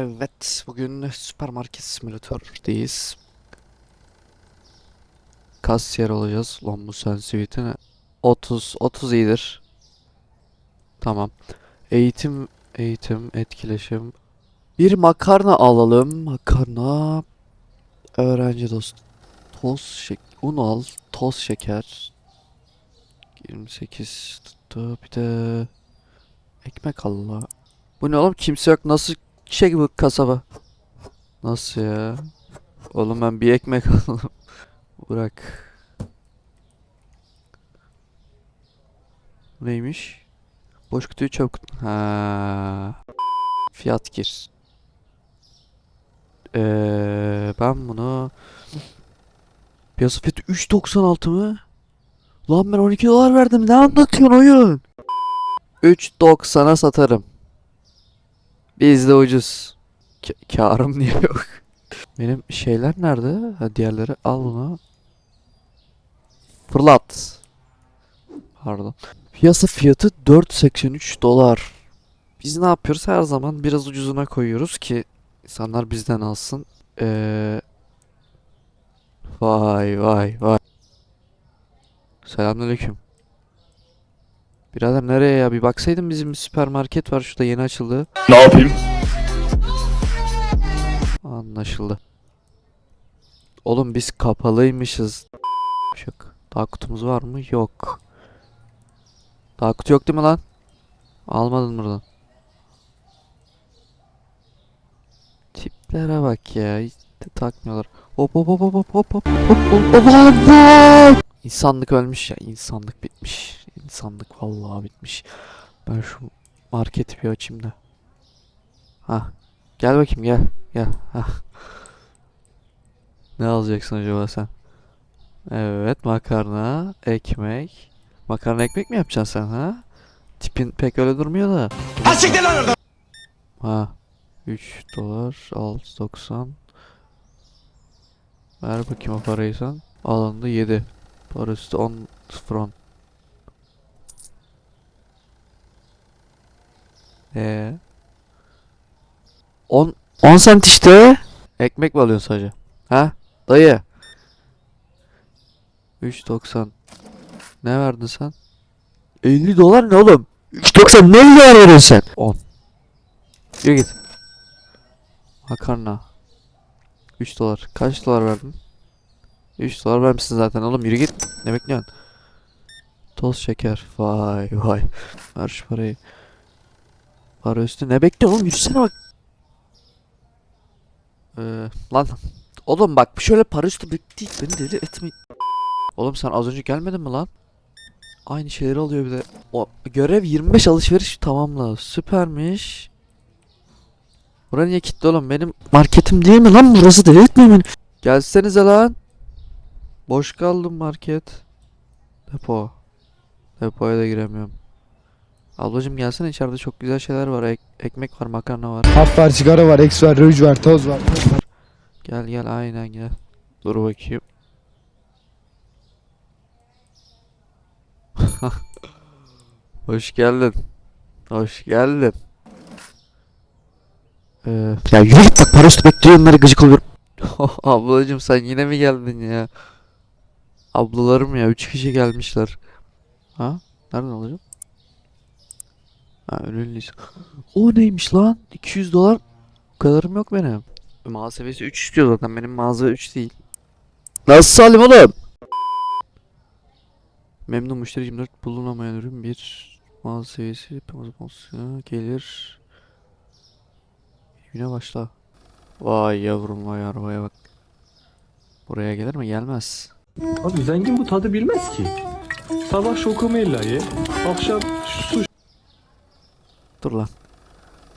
Evet, bugün süpermarket simülatördeyiz. Kasiyer olacağız. Lan bu sensivite ne? 30, 30 iyidir. Tamam. Eğitim, eğitim, etkileşim. Bir makarna alalım. Makarna. Öğrenci dost. Toz şek un al. Toz şeker. 28 tuttu. Bir de ekmek al. Bu ne oğlum? Kimse yok. Nasıl şey bu kasaba? Nasıl ya? Oğlum ben bir ekmek aldım. Bırak. Neymiş? Boş kutuyu kutu. Ha. Fiyat gir. Ee, ben bunu Piyasa fiyatı 3.96 mı? Lan ben 12 dolar verdim. Ne anlatıyorsun oyun? 3.90'a satarım. Bizde ucuz. K- karım niye yok? Benim şeyler nerede? Ha diğerleri al bunu. Fırlat. Pardon. Piyasa fiyatı 4.83 dolar. Biz ne yapıyoruz? Her zaman biraz ucuzuna koyuyoruz ki insanlar bizden alsın. Ee... Vay vay vay. Selamünaleyküm. Birader nereye ya? Bir baksaydın bizim süpermarket var şurada yeni açıldı. Ne yapayım? Anlaşıldı. Oğlum biz kapalıymışız. Yok. Daha kutumuz var mı? Yok. Daha kutu yok değil mi lan? Almadın buradan. Tiplere bak ya. Hiç de takmıyorlar. Hop hop hop hop hop hop hop hop hop hop hop. İnsanlık ölmüş ya. İnsanlık bitmiş. İnsanlık vallahi bitmiş. Ben şu marketi bir açayım da. Ha. Gel bakayım gel. Gel. Hah. Ne alacaksın acaba sen? Evet makarna, ekmek. Makarna ekmek mi yapacaksın sen ha? Tipin pek öyle durmuyor da. Ha. 3 dolar 6.90 Ver bakayım o parayı sen. Alındı 7. Para üstü 10 fron. Ee. 10 10 sent işte. Ekmek mi alıyorsun sadece? Ha? Dayı. 3.90. Ne verdin sen? 50 dolar ne oğlum? 3.90 ne dolar veriyorsun sen? 10. Yürü git. Makarna. 3 dolar. Kaç dolar verdin? 3 dolar vermişsin zaten oğlum yürü git. Ne bekliyorsun? Toz şeker. Vay vay. Ver şu parayı. Para üstü ne bekliyorsun oğlum yürüsene bak. Ee, lan oğlum bak şöyle para üstü bekleyin beni deli etmeyin. Oğlum sen az önce gelmedin mi lan? Aynı şeyleri alıyor bir de. O görev 25 alışveriş tamamla. Süpermiş. Bura niye kilitli oğlum? Benim marketim değil mi lan burası deli etmeyin beni. Gelsenize lan. Boş kaldım market. Depo. Depoya da giremiyorum. Ablacım gelsene içeride çok güzel şeyler var. Ek- ekmek var, makarna var. Hap var, sigara var, eks var, ruj var, toz var. Gel gel aynen gel. Dur bakayım. Hoş geldin. Hoş geldin. Ee, ya yürü git bak para üstü bekliyorlar gıcık oluyorum. Ablacım sen yine mi geldin ya? Ablalarım ya 3 kişi gelmişler. Ha? Nereden alacağım? Ha ürünlüyüz. O neymiş lan? 200 dolar. Kadarım yok benim. Mağaza seviyesi 3 istiyor zaten. Benim mağaza 3 değil. Nasıl salim oğlum? Memnun müşteri 24 bulunamayan ürün bir mağaza seviyesi gelir. Güne başla. Vay yavrum vay arabaya bak. Buraya gelir mi? Gelmez. Abi zengin bu tadı bilmez ki. Sabah şokomella ye, akşam su Dur lan.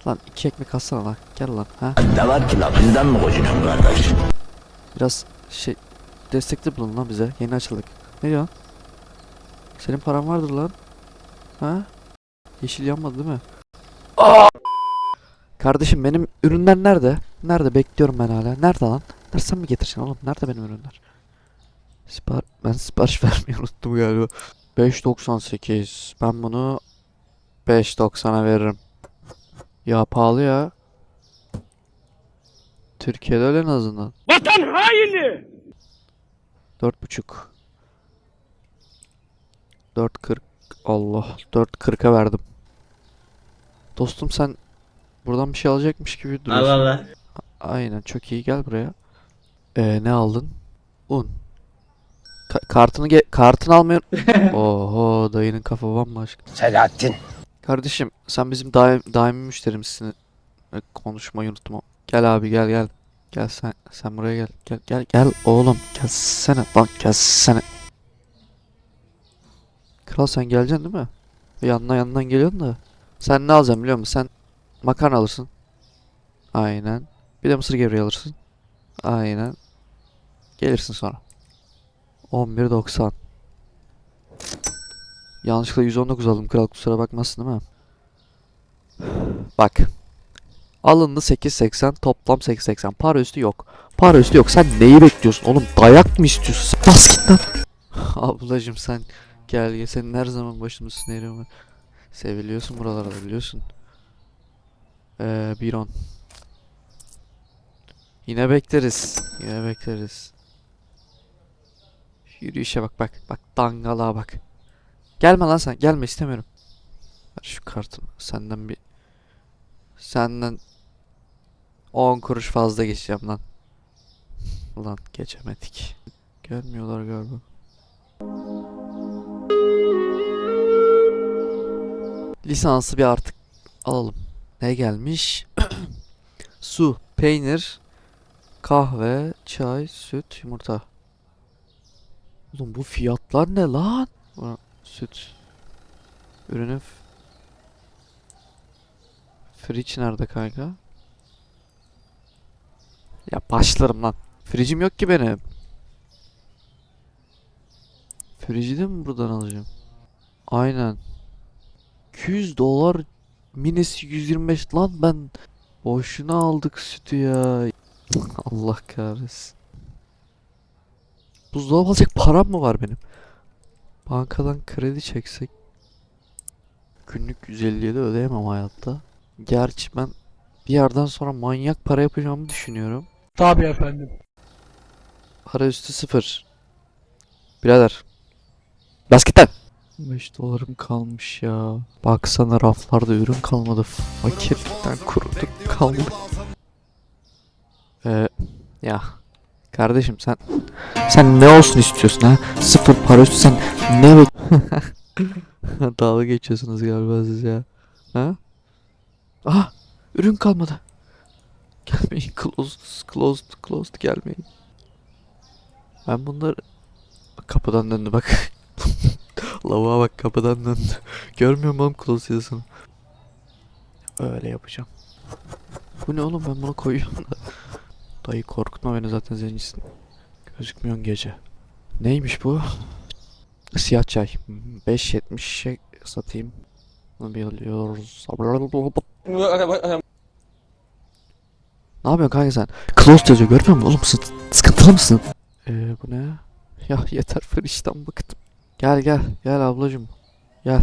Lan iki ekmek alsana lan. Gel lan. Ha? Ne var ki la bizden mi kocunuyorsun kardeş? Biraz şey destekli bulun lan bize. Yeni açıldık. Ne diyorsun? Senin paran vardır lan. Ha? Yeşil yanmadı değil mi? Kardeşim benim ürünler nerede? Nerede bekliyorum ben hala. Nerede lan? Nerede sen mi getireceksin oğlum? Nerede benim ürünler? Sipar ben sipariş vermeyi unuttum galiba. 5.98. Ben bunu 5.90'a veririm. Ya pahalı ya. Türkiye'de öyle en azından. Vatan haini! Dört buçuk. Dört kırk. Allah. Dört kırka verdim. Dostum sen buradan bir şey alacakmış gibi duruyorsun. Allah Allah. Aynen çok iyi gel buraya. Ee, ne aldın? Un. Ka- kartını ge- kartını almayı Oho dayının kafa bambaşka. Selahattin. Kardeşim sen bizim daim, daimi müşterimizsin. Ee, Konuşmayı unutma. Gel abi gel gel. Gel sen sen buraya gel. Gel gel gel oğlum. Gelsene lan gelsene. Kral sen geleceksin değil mi? Yanına yanından geliyorsun da. Sen ne alacaksın biliyor musun? Sen makarna alırsın. Aynen. Bir de mısır gevreği alırsın. Aynen. Gelirsin sonra. 11.90 Yanlışlıkla 119 aldım kral kusura bakmazsın değil mi? Bak. Alındı 8.80 toplam 8.80 para üstü yok. Para üstü yok sen neyi bekliyorsun oğlum dayak mı istiyorsun sen? Ablacım sen gel gel senin her zaman başımızın yeri var. Seviliyorsun buralarda biliyorsun. Ee, bir on. Yine bekleriz. Yine bekleriz. Yürüyüşe bak bak. Bak dangalığa bak. Gelme lan sen. Gelme istemiyorum. Ver şu kartımı. Senden bir... Senden 10 kuruş fazla geçeceğim lan. Ulan geçemedik. Gelmiyorlar galiba. Lisansı bir artık alalım. Ne gelmiş? Su, peynir, kahve, çay, süt, yumurta. Oğlum bu fiyatlar ne lan? Süt. Ürünü Fridge nerede kanka? Ya başlarım lan. Fricim yok ki benim. Frici de mi buradan alacağım? Aynen. 200 dolar minesi 125 lan ben boşuna aldık sütü ya. Allah kahretsin. Buzdolabı alacak param mı var benim? Bankadan kredi çeksek günlük 157 ödeyemem hayatta. Gerçi ben bir yerden sonra manyak para yapacağımı düşünüyorum. Tabii efendim. Para üstü sıfır. Birader. Bas git lan. 5 dolarım kalmış ya. Baksana raflarda ürün kalmadı. Fakirlikten kuruduk kaldık. Ee, ya. Kardeşim sen sen ne olsun istiyorsun ha? Sıfır para üstü sen ne bek... Dalga geçiyorsunuz galiba siz ya. Ha? Ah! Ürün kalmadı. Gelmeyin closed, closed, closed gelmeyin. Ben bunları kapıdan döndü bak. Lavuğa bak kapıdan döndü. Görmüyor musun oğlum close yazısını? Öyle yapacağım. Bu ne oğlum ben bunu koyuyorum. Dayı korkutma beni zaten zencisin. Gözükmüyorsun gece. Neymiş bu? Siyah çay. 5.70'e satayım. Bunu biliyoruz. Ne yapıyorsun kanka sen? Close yazıyor görmüyor musun? Oğlum sıt- sıkıntılı mısın? Ee, bu ne? Ya yeter Fırış'tan bıktım. Gel gel gel ablacım. Gel.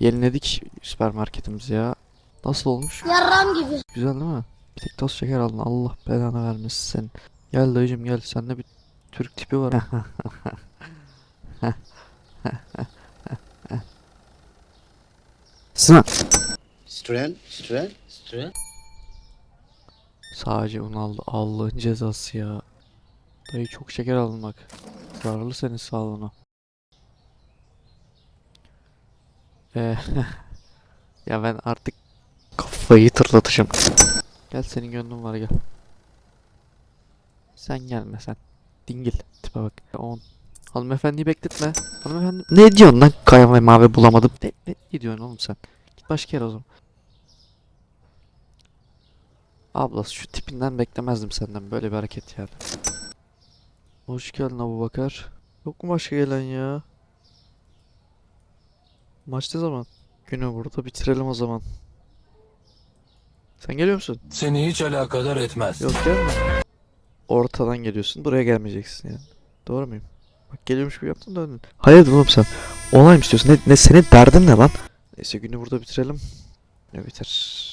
Yeniledik süpermarketimizi ya. Nasıl olmuş? Yarram gibi. Güzel değil mi? Bir tek toz şeker aldın. Allah belanı vermesin senin. Gel dayıcım gel. Sende bir Türk tipi var. Sına. Stren, stren, stren. Sadece onu aldı. Allah'ın cezası ya. Dayı çok şeker aldın bak. Zararlı senin sağlığına. Ee, ya ben artık kafayı tırlatacağım. Gel senin gönlün var gel. Sen gelme sen. Dingil. Tipe bak. 10. Hanımefendiyi bekletme. Hanımefendi. Ne diyorsun lan? Kaya ve mavi bulamadım. Ne, ne, ne diyorsun oğlum sen? Git başka yere o zaman. Abla şu tipinden beklemezdim senden böyle bir hareket yani. Hoş geldin Abu Bakar. Yok mu başka gelen ya? Maç ne zaman? Günü burada bitirelim o zaman. Sen geliyor musun? Seni hiç alakadar etmez. Yok gelme. Ortadan geliyorsun. Buraya gelmeyeceksin yani. Doğru muyum? Bak geliyormuş gibi yaptın döndün. Hayırdır oğlum sen? Olay mı istiyorsun? Ne, ne senin derdin ne lan? Neyse günü burada bitirelim. Ne biter?